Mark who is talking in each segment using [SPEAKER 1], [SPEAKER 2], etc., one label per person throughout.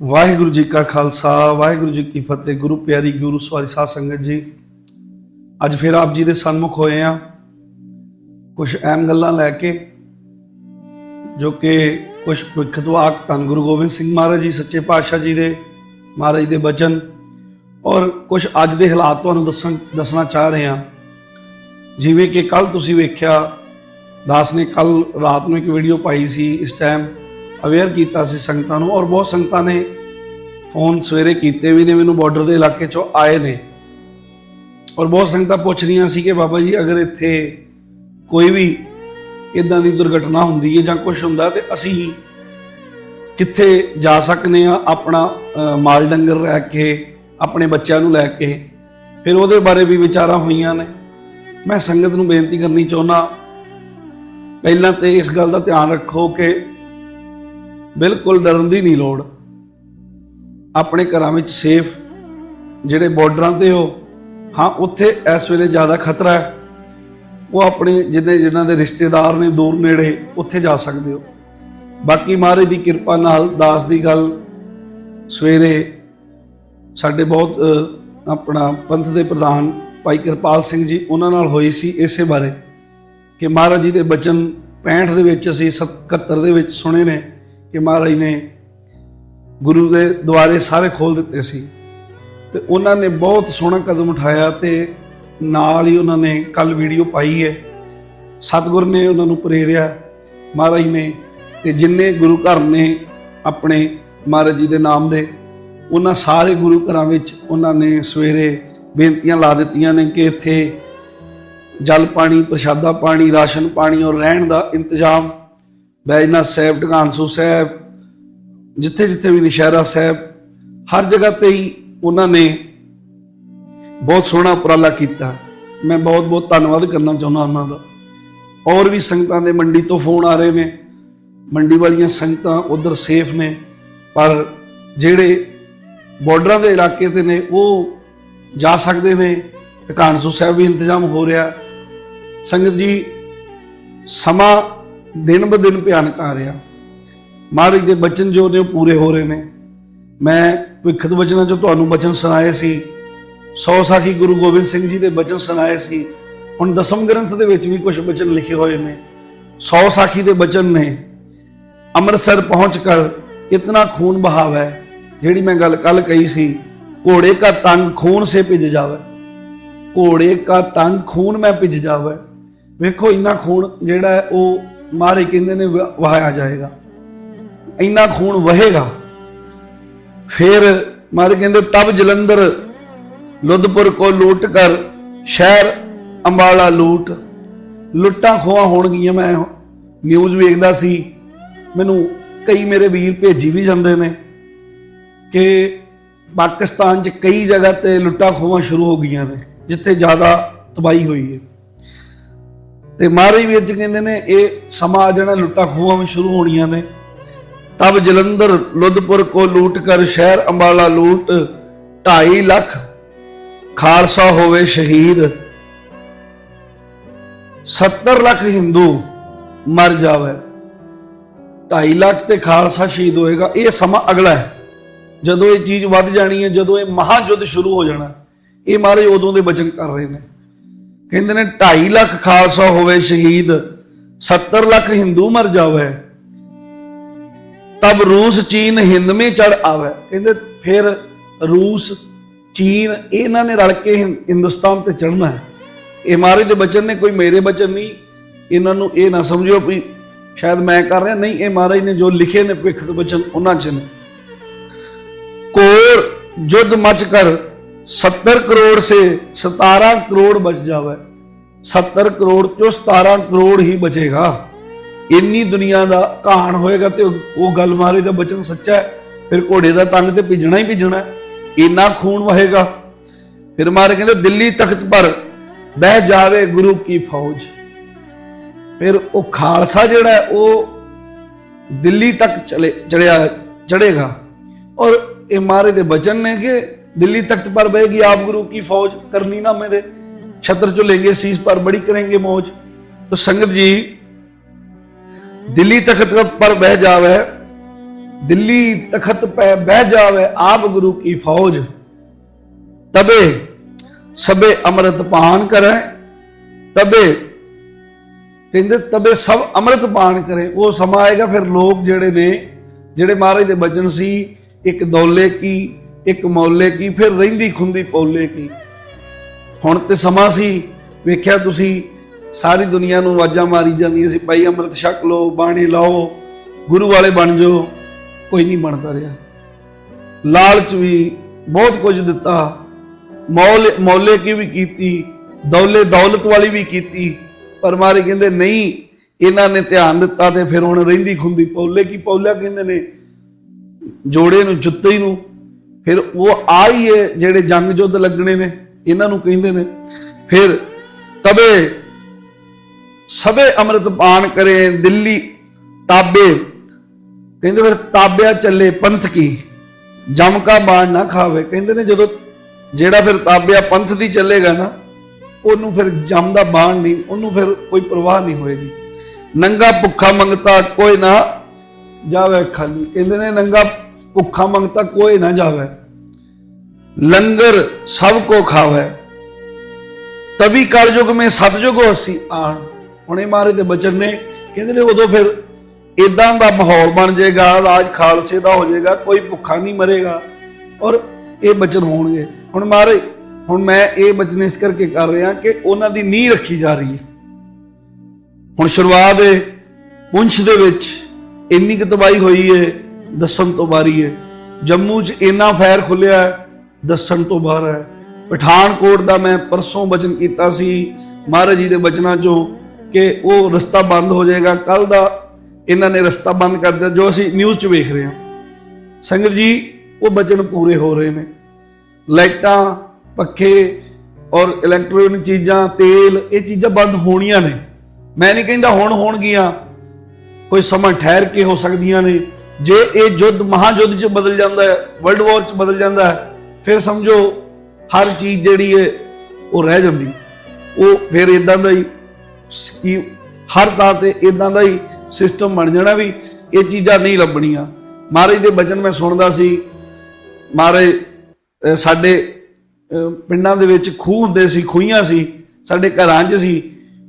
[SPEAKER 1] ਵਾਹਿਗੁਰੂ ਜੀ ਕਾ ਖਾਲਸਾ, ਵਾਹਿਗੁਰੂ ਜੀ ਕੀ ਫਤਿਹ। ਗੁਰੂ ਪਿਆਰੀ, ਗੁਰੂ ਸਵਾਰੀ ਸਾਧ ਸੰਗਤ ਜੀ, ਅੱਜ ਫਿਰ ਆਪ ਜੀ ਦੇ ਸਨਮੁਖ ਹੋਏ ਆ। ਕੁਝ ਅਹਿਮ ਗੱਲਾਂ ਲੈ ਕੇ, ਜੋ ਕਿ ਕੁਝ ਵਿਖਤਵਾਕ ਧੰਨ ਗੁਰੂ ਗੋਬਿੰਦ ਸਿੰਘ ਮਹਾਰਾਜ ਜੀ, ਸੱਚੇ ਪਾਤਸ਼ਾਹ ਜੀ ਦੇ ਮਹਾਰਾਜ ਦੇ ਬਚਨ ਔਰ ਕੁਝ ਅੱਜ ਦੇ ਹਾਲਾਤ ਤੁਹਾਨੂੰ ਦੱਸਣ, ਦੱਸਣਾ ਚਾਹ ਰਹੇ ਹਾਂ ਜਿਵੇਂ ਕਿ ਕੱਲ ਤੁਸੀਂ ਵੇਖਿਆ, ਦਾਸ ਨੇ ਕੱਲ ਰਾਤ ਨੂੰ ਇੱਕ ਵੀਡੀਓ ਪਾਈ ਸੀ, ਇਸ ਟਾਈਮ ਅਵੇਅਰ ਕੀਤਾ ਸੀ ਸੰਗਤਾਂ ਨੂੰ ਔਰ ਬਹੁਤ ਸੰਗਤਾਂ ਨੇ ਫੋਨ ਸਵੇਰੇ ਕੀਤੇ ਵੀ ਨੇ, ਮੈਨੂੰ ਬਾਰਡਰ ਦੇ ਇਲਾਕੇ ਚੋਂ ਆਏ ਨੇ। ਔਰ ਬਹੁਤ ਸੰਗਤਾਂ ਪੁੱਛ ਰਹੀਆਂ ਸੀ ਕਿ ਬਾਬਾ ਜੀ, ਅਗਰ ਇੱਥੇ ਕੋਈ ਵੀ ਇਦਾਂ ਦੀ ਦੁਰਘਟਨਾ ਹੁੰਦੀ ਹੈ ਜਾਂ ਕੁਝ ਹੁੰਦਾ ਤੇ ਅਸੀਂ ਕਿੱਥੇ ਜਾ ਸਕਨੇ ਆ ਆਪਣਾ ਮਾਲ ਡੰਗਰ ਰਹਿ ਕੇ, ਆਪਣੇ ਬੱਚਿਆਂ ਨੂੰ ਲੈ ਕੇ। ਫਿਰ ਉਹਦੇ ਬਾਰੇ ਵੀ ਵਿਚਾਰਾਂ ਹੋਈਆਂ ਨੇ। ਮੈਂ ਸੰਗਤ ਨੂੰ ਬੇਨਤੀ ਕਰਨੀ ਚਾਹੁੰਦਾ, ਪਹਿਲਾਂ ਤੇ ਇਸ ਗੱਲ ਦਾ ਧਿਆਨ ਰੱਖੋ ਕਿ ਬਿਲਕੁਲ ਡਰਨ ਦੀ ਨਹੀਂ ਲੋੜ। ਆਪਣੇ ਘਰਾਂ ਵਿੱਚ ਸੇਫ ਜਿਹੜੇ ਬਾਰਡਰਾਂ ਤੇ ਹੋ, ਹਾਂ, ਉੱਥੇ ਇਸ ਵੇਲੇ ਜ਼ਿਆਦਾ ਖਤਰਾ ਹੈ। ਉਹ ਆਪਣੇ ਜਿੰਨੇ ਜਿਨ੍ਹਾਂ ਦੇ ਰਿਸ਼ਤੇਦਾਰ ਨੇ ਦੂਰ ਨੇੜੇ, ਉੱਥੇ ਜਾ ਸਕਦੇ ਹੋ। ਬਾਕੀ ਮਹਾਰਾਜ ਦੀ ਕਿਰਪਾ ਨਾਲ ਦਾਸ ਦੀ ਗੱਲ ਸਵੇਰੇ ਸਾਡੇ ਬਹੁਤ ਆਪਣਾ ਪੰਥ ਦੇ ਪ੍ਰਧਾਨ ਭਾਈ ਕਿਰਪਾਲ ਸਿੰਘ ਜੀ ਉਹਨਾਂ ਨਾਲ ਹੋਈ ਸੀ ਇਸੇ ਬਾਰੇ ਕਿ ਮਹਾਰਾਜ ਜੀ ਦੇ ਬਚਨ 65 ਦੇ ਵਿੱਚ ਅਸੀਂ 77 ਦੇ ਵਿੱਚ ਸੁਣੇ ਨੇ। ਕਿ ਮਹਾਰਾਜ ਨੇ ਗੁਰੂ ਦੇ ਦੁਆਰੇ ਸਾਰੇ ਖੋਲ ਦਿੱਤੇ ਸੀ ਤੇ ਉਹਨਾਂ ਨੇ ਬਹੁਤ ਸੋਹਣਾ ਕਦਮ ਉਠਾਇਆ ਤੇ ਨਾਲ ਹੀ ਉਹਨਾਂ ਨੇ ਕੱਲ ਵੀਡੀਓ ਪਾਈ ਹੈ। ਸਤਿਗੁਰ ਨੇ ਉਹਨਾਂ ਨੂੰ ਪ੍ਰੇਰਿਆ। ਮਹਾਰਾਜ ਨੇ ਤੇ ਜਿੰਨੇ ਗੁਰੂ ਘਰ ਨੇ ਆਪਣੇ ਮਹਾਰਾਜ ਜੀ ਦੇ ਨਾਮ ਦੇ, ਉਹਨਾਂ ਸਾਰੇ ਗੁਰੂ ਘਰਾਂ ਵਿੱਚ ਉਹਨਾਂ ਨੇ ਸਵੇਰੇ ਬੇਨਤੀਆਂ ਲਾ ਦਿੱਤੀਆਂ ਨੇ ਕਿ ਇੱਥੇ ਜਲ ਪਾਣੀ, ਪ੍ਰਸ਼ਾਦਾ ਪਾਣੀ, ਰਾਸ਼ਨ ਪਾਣੀ ਔਰ ਰਹਿਣ ਦਾ ਇੰਤਜ਼ਾਮ ਬੈਜਨਾਥ ਸਾਹਿਬ ਢਗਾਨਸੂ ਸਾਹਿਬ ਜਿੱਥੇ ਜਿੱਥੇ ਵੀ ਨਿਸ਼ਾਰਾ ਸਾਹਿਬ ਹਰ ਜਗ੍ਹਾ ਤੇ ਹੀ ਉਹਨਾਂ ਨੇ ਬਹੁਤ ਸੋਹਣਾ ਉਪਰਾਲਾ ਕੀਤਾ। ਮੈਂ ਬਹੁਤ ਬਹੁਤ ਧੰਨਵਾਦ ਕਰਨਾ ਚਾਹੁੰਦਾ ਉਹਨਾਂ ਦਾ। ਔਰ ਵੀ ਸੰਗਤਾਂ ਦੇ ਮੰਡੀ ਤੋਂ ਫੋਨ ਆ ਰਹੇ ਨੇ। ਮੰਡੀ ਵਾਲੀਆਂ ਸੰਗਤਾਂ ਉਧਰ ਸੇਫ ਨੇ, ਪਰ ਜਿਹੜੇ ਬਾਰਡਰਾਂ ਦੇ ਇਲਾਕੇ ਤੇ ਨੇ, ਉਹ ਜਾ ਸਕਦੇ ਨੇ। ਟਿਕਾਣਸੂ ਸਾਹਿਬ ਵੀ ਇੰਤਜ਼ਾਮ ਹੋ ਰਿਹਾ। ਸੰਗਤ ਜੀ, ਸਮਾਂ ਦਿਨ ਬ ਦਿਨ ਭਿਆਨਕ ਆ ਰਿਹਾ। ਮਹਾਰਾਜ ਦੇ ਬਚਨ ਜੋ ਨੇ ਉਹ ਪੂਰੇ ਹੋ ਰਹੇ ਨੇ। ਮੈਂ ਵਿਖਤ ਬਚਨਾਂ ਚ ਤੁਹਾਨੂੰ ਬਚਨ ਸੁਣਾਏ ਸੀ। ਸੌ ਸਾਖੀ ਗੁਰੂ ਗੋਬਿੰਦ ਸਿੰਘ ਜੀ ਦੇ ਬਚਨ ਸੁਣਾਏ ਸੀ। ਹੁਣ ਦਸਮ ਗ੍ਰੰਥ ਦੇ ਵਿੱਚ ਵੀ ਕੁਝ ਬਚਨ ਲਿਖੇ ਹੋਏ ਨੇ। ਸੌ ਸਾਖੀ ਦੇ ਬਚਨ ਨੇ, ਅੰਮ੍ਰਿਤਸਰ ਪਹੁੰਚ ਕਰ ਇਤਨਾ ਖੂਨ ਬਹਾਵ ਹੈ ਜਿਹੜੀ ਮੈਂ ਗੱਲ ਕੱਲ ਕਹੀ ਸੀ, ਘੋੜੇ ਕਾ ਤੰਗ ਖੂਨ ਸੇ ਭਿੱਜ ਜਾਵੇ। ਘੋੜੇ ਕਾ ਤੰਗ ਖੂਨ ਮੈਂ ਭਿੱਜ ਜਾਵੇ। ਵੇਖੋ ਇੰਨਾ ਖੂਨ ਜਿਹੜਾ ਹੈ ਉਹ ਮਾਰੇ ਕਹਿੰਦੇ ਨੇ ਵ- ਵਹਾਇਆ ਜਾਏਗਾ। ਇੰਨਾ ਖੂਨ ਵਹੇਗਾ। ਫਿਰ ਮਾਰੇ ਕਹਿੰਦੇ, ਤਬ ਜਲੰਧਰ, ਲੁੱਧਪੁਰ ਕੋ ਲੂਟ ਕਰ, ਸ਼ਹਿਰ ਅੰਬਾਲਾ ਲੂਟ। ਲੁੱਟਾਂ ਖੋਹਾਂ ਹੋਣਗੀਆਂ, ਮੈਂ ਨਿਊਜ਼ ਵੇਖਦਾ ਸੀ। ਮੈਨੂੰ ਕਈ ਮੇਰੇ ਵੀਰ ਭੇਜੀ ਵੀ ਜਾਂਦੇ ਨੇ ਕਿ ਪਾਕਿਸਤਾਨ 'ਚ ਕਈ ਜਗ੍ਹਾ ਤੇ ਲੁੱਟਾਂ ਖੋਹਾਂ ਸ਼ੁਰੂ ਹੋ ਗਈਆਂ ਨੇ, ਜਿੱਥੇ ਜ਼ਿਆਦਾ ਤਬਾਹੀ ਹੋਈ ਹੈ। ਤੇ ਮਹਾਰਾਜ ਵੀ ਅੱਜ ਕਹਿੰਦੇ ਨੇ, ਇਹ ਸਮਾਂ ਆ ਜਾਣਾ, ਲੁੱਟਾਂ ਖੋਹਾਂ ਵੀ ਸ਼ੁਰੂ ਹੋਣੀਆਂ ਨੇ। ਤਬ ਜਲੰਧਰ, ਲੁੱਧਪੁਰ ਕੋ ਲੂਟ ਕਰ, ਸ਼ਹਿਰ ਅੰਬਾਲਾ ਲੂਟ 2.5 ਲੱਖ ਖਾਲਸਾ ਹੋਵੇ ਸ਼ਹੀਦ। 70 ਲੱਖ ਹਿੰਦੂ ਮਰ ਜਾਵੇ। 2.5 ਲੱਖ ਤੇ ਖਾਲਸਾ ਸ਼ਹੀਦ ਹੋਏਗਾ। ਇਹ ਸਮਾਂ ਅਗਲਾ ਹੈ। ਜਦੋਂ ਇਹ ਚੀਜ਼ ਵੱਧ ਜਾਣੀ ਹੈ, ਜਦੋਂ ਇਹ ਮਹਾਯੁੱਧ ਸ਼ੁਰੂ ਹੋ ਜਾਣਾ, ਇਹ ਮਹਾਰਾਜ ਉਦੋਂ ਦੇ ਬਚਨ ਕਰ ਰਹੇ ਨੇ। ਕਹਿੰਦੇ ਨੇ 2.5 ਲੱਖ ਖਾਲਸਾ ਹੋਵੇ ਸ਼ਹੀਦ 70 ਲੱਖ ਹਿੰਦੂ ਮਰ ਜਾਵੇ। ਤਬ ਰੂਸ, ਚੀਨ, ਹਿੰਦ ਮੇ ਚੜ ਆਵੇ। ਕਹਿੰਦੇ ਫਿਰ ਰੂਸ, ਚੀਨ ਇਹਨਾਂ ਨੇ ਰਲ ਕੇ ਹਿੰਦੁਸਤਾਨ ਤੇ ਚੜਨਾ ਹੈ। ਇਹ ਮਹਾਰਾਜ ਦੇ ਬਚਨ ਨੇ, ਕੋਈ ਮੇਰੇ ਬਚਨ ਨਹੀਂ। ਇਹਨਾਂ ਨੂੰ ਇਹ ਨਾ ਸਮਝੋ ਵੀ ਸ਼ਾਇਦ ਮੈਂ ਕਰ ਰਿਹਾ, ਨਹੀਂ, ਇਹ ਮਹਾਰਾਜ ਨੇ ਜੋ ਲਿਖੇ ਨੇ ਭਿਖਤ ਬਚਨ, ਉਹਨਾਂ ਚ ਨੇ। ਕੋਰ ਜੁਦ ਮਚ ਕਰ 70 ਕਰੋੜ ਸੇ 17 ਕਰੋੜ ਬਚ ਜਾਵੇ। 70 ਕਰੋੜ ਚੋਂ 17 ਕਰੋੜ ਹੀ ਬਚੇਗਾ। ਇੰਨੀ ਦੁਨੀਆ ਦਾ ਕਹਾਣ ਹੋਏਗਾ ਤੇ ਉਹ- ਗੱਲ ਮਾਰੇ ਦਾ ਬਚਨ ਸੱਚਾ ਹੈ। ਫਿਰ ਘੋੜੇ ਦਾ ਤੰਗ ਤੇ ਭਿੱਜਣਾ ਹੀ ਭਿੱਜਣਾ ਇੰਨਾ ਖੂਨ ਵਹੇਗਾ। ਫਿਰ ਮਾਰੇ ਕਹਿੰਦੇ, ਦਿੱਲੀ ਤਖਤ ਪਰ ਬਹਿ ਜਾਵੇ ਗੁਰੂ ਕੀ ਫੌਜ। ਫਿਰ ਉਹ ਖਾਲਸਾ ਜਿਹੜਾ ਉਹ ਦਿੱਲੀ ਤੱਕ ਚਲੇ ਚੜਿਆ ਚੜੇਗਾ। ਔਰ ਇਹ ਮਾਰੇ ਦੇ ਬਚਨ ਨੇ ਕਿ दिल्ली तख्त पर बहेगी आप गुरु की फौज करनी ना मेरे छत्र जो लेंगे सीस पर बड़ी करेंगे मौज तो संगत जी दिल्ली तखत पर बह जावे दिल्ली तखत पे बह जावे आप गुरु की फौज तबे सबे अमृत पान करें तबे ਕਹਿੰਦੇ ਤਬੇ ਸਭ ਅੰਮ੍ਰਿਤ ਪਾਣ ਕਰੇ ਉਹ ਸਮਾਂ ਆਏਗਾ ਫਿਰ ਲੋਕ ਜਿਹੜੇ ਨੇ ਜਿਹੜੇ ਮਹਾਰਾਜ ਦੇ ਬਚਨ ਸੀ ਇੱਕ ਦੌਲੇ ਕੀ ਇੱਕ ਮੌਲੇ ਕੀ, ਫਿਰ ਰਹਿੰਦੀ ਖੁੰਦੀ ਪੌਲੇ ਕੀ? ਹੁਣ ਤੇ ਸਮਾਂ ਸੀ, ਵੇਖਿਆ ਤੁਸੀਂ, ਸਾਰੀ ਦੁਨੀਆ ਨੂੰ ਆਵਾਜ਼ਾਂ ਮਾਰੀ ਜਾਂਦੀਆਂ ਸੀ, ਭਾਈ ਅੰਮ੍ਰਿਤ ਛਕ ਲਓ, ਬਾਣੀ ਲਾਓ, ਗੁਰੂ ਵਾਲੇ ਬਣ ਜਾਓ, ਕੋਈ ਨਹੀਂ ਬਣਦਾ ਰਿਹਾ। ਲਾਲਚ ਵੀ ਬਹੁਤ ਕੁਝ ਦਿੱਤਾ, ਮੌਲ, ਮੌਲੇ ਕੀ ਵੀ ਕੀਤੀ, ਦੌਲੇ ਦੌਲਤ ਵਾਲੀ ਵੀ ਕੀਤੀ, ਪਰ ਮਾਰੇ ਕਹਿੰਦੇ ਨਹੀਂ, ਇਹਨਾਂ ਨੇ ਧਿਆਨ ਦਿੱਤਾ ਤੇ ਫਿਰ ਹੁਣ ਰਹਿੰਦੀ ਖੁੰਦੀ ਪੌਲੇ ਕੀ ਪੌਲਾ ਕਹਿੰਦੇ ਨੇ, ਜੋੜੇ ਨੂੰ, ਜੁੱਤੇ ਨੂੰ ਫਿਰ ਉਹ ਆ ਹੀ ਹੈ ਜਿਹੜੇ ਜੰਗ ਯੁੱਧ ਲੱਗਣੇ ਨੇ, ਇਹਨਾਂ ਨੂੰ ਕਹਿੰਦੇ ਨੇ। ਫਿਰ ਤਬੇ ਸਭੇ ਅੰਮ੍ਰਿਤ ਪਾਨ ਕਰੇ, ਦਿੱਲੀ ਤਾਬੇ। ਕਹਿੰਦੇ ਫਿਰ ਤਾਬਿਆ ਚੱਲੇ ਪੰਥ ਕੀ? ਜਮ ਕਾ ਬਾਣ ਨਾ ਖਾਵੇ। ਕਹਿੰਦੇ ਨੇ ਜਦੋਂ ਜਿਹੜਾ ਫਿਰ ਤਾਬਿਆ ਪੰਥ ਦੀ ਚੱਲੇਗਾ ਨਾ, ਉਹਨੂੰ ਫਿਰ ਜਮ ਦਾ ਬਾਣ ਨਹੀਂ, ਉਹਨੂੰ ਫਿਰ ਕੋਈ ਪ੍ਰਵਾਹ ਨਹੀਂ ਹੋਏਗੀ। ਨੰਗਾ ਭੁੱਖਾ ਮੰਗਤਾ ਕੋਈ ਨਾ ਜਾਵੇ ਖਾਲੀ। ਕਹਿੰਦੇ ਨੇ ਨੰਗਾ ਭੁੱਖਾ ਮੰਗਤਾ ਕੋਈ ਨਾ ਜਾਵੇ। ਲੰਗਰ ਸਭ ਕੋ ਖਾਵੇ। ਤभी ਕਲਯੁਗ ਮੇ ਸਤਜੁਗ ਹੋਸੀ ਆਣ। ਹੁਣੇ ਮਾਰੇ ਦੇ ਬਚਨ ਨੇ, ਕਹਿੰਦੇ ਨੇ ਉਦੋਂ ਫਿਰ ਇਦਾਂ ਦਾ ਮਾਹੌਲ ਬਣ ਜਾਏਗਾ, ਰਾਜ ਖਾਲਸੇ ਦਾ ਹੋ ਜਾਏਗਾ, ਕੋਈ ਭੁੱਖਾ ਨਹੀਂ ਮਰੇਗਾ। ਔਰ ਇਹ ਬਚਨ ਹੋਣਗੇ। ਹੁਣ ਮਾਰੇ, ਹੁਣ ਮੈਂ ਇਹ ਬਚਨ ਇਸ ਕਰਕੇ ਕਰ ਰਿਹਾ ਕਿ ਉਹਨਾਂ ਦੀ ਨੀਂਹ ਰੱਖੀ ਜਾ ਰਹੀ ਹੈ। ਹੁਣ ਸ਼ੁਰੂਆਤ ਹੈ, ਪੁੰਛ ਦੇ ਵਿੱਚ ਇੰਨੀ ਕੁ ਤਬਾਹੀ ਹੋਈ ਹੈ ਦੱਸਣ ਤੋਂ ਬਾਰੀ ਹੈ ਜੰਮੂ 'ਚ ਇੰਨਾ ਫਾਇਰ ਖੁੱਲਿਆ ਹੈ, ਦੱਸਣ ਤੋਂ ਬਾਹਰ ਹੈ। ਪਠਾਨਕੋਟ ਦਾ ਮੈਂ ਪਰਸੋਂ ਬਚਨ ਕੀਤਾ ਸੀ, ਮਹਾਰਾਜ ਜੀ ਦੇ ਬਚਨਾਂ 'ਚੋਂ ਕਿ ਉਹ ਰਸਤਾ ਬੰਦ ਹੋ ਜਾਏਗਾ। ਕੱਲ ਦਾ ਇਹਨਾਂ ਨੇ ਰਸਤਾ ਬੰਦ ਕਰ ਦਿੱਤਾ, ਜੋ ਅਸੀਂ ਨਿਊਜ਼ 'ਚ ਵੇਖ ਰਹੇ ਹਾਂ। ਸੰਗਤ ਜੀ, ਉਹ ਬਚਨ ਪੂਰੇ ਹੋ ਰਹੇ ਨੇ। ਲਾਈਟਾਂ, ਪੱਖੇ ਔਰ ਇਲੈਕਟ੍ਰੋਨਿਕ ਚੀਜ਼ਾਂ, ਤੇਲ, ਇਹ ਚੀਜ਼ਾਂ ਬੰਦ ਹੋਣੀਆਂ ਨੇ। ਮੈਂ ਨਹੀਂ ਕਹਿੰਦਾ ਹੁਣ ਹੋਣਗੀਆਂ, ਕੋਈ ਸਮਾਂ ਠਹਿਰ ਕੇ ਹੋ ਸਕਦੀਆਂ ਨੇ। ਜੇ ਇਹ ਯੁੱਧ ਮਹਾਯੁੱਧ 'ਚ ਬਦਲ ਜਾਂਦਾ ਹੈ ਵਰਲਡ ਵਾਰ 'ਚ ਬਦਲ ਜਾਂਦਾ ਹੈ, ਫਿਰ ਸਮਝੋ ਹਰ ਚੀਜ਼ ਜਿਹੜੀ ਹੈ, ਉਹ ਰਹਿ ਜਾਂਦੀ। ਉਹ ਫਿਰ ਇਦਾਂ ਦਾ ਹੀ ਕੀ ਹਰ ਥਾਂ ਤੇ ਇਦਾਂ ਦਾ ਹੀ ਸਿਸਟਮ ਬਣ ਜਾਣਾ ਵੀ ਇਹ ਚੀਜ਼ਾਂ ਨਹੀਂ ਲੱਭਣੀਆਂ। ਮਹਾਰਾਜ ਦੇ ਬਚਨ ਮੈਂ ਸੁਣਦਾ ਸੀ, ਮਹਾਰਾਜ ਸਾਡੇ ਪਿੰਡਾਂ ਦੇ ਵਿੱਚ ਖੂਹ ਹੁੰਦੇ ਸੀ, ਖੂਹੀਆਂ ਸੀ, ਸਾਡੇ ਘਰਾਂ 'ਚ ਸੀ।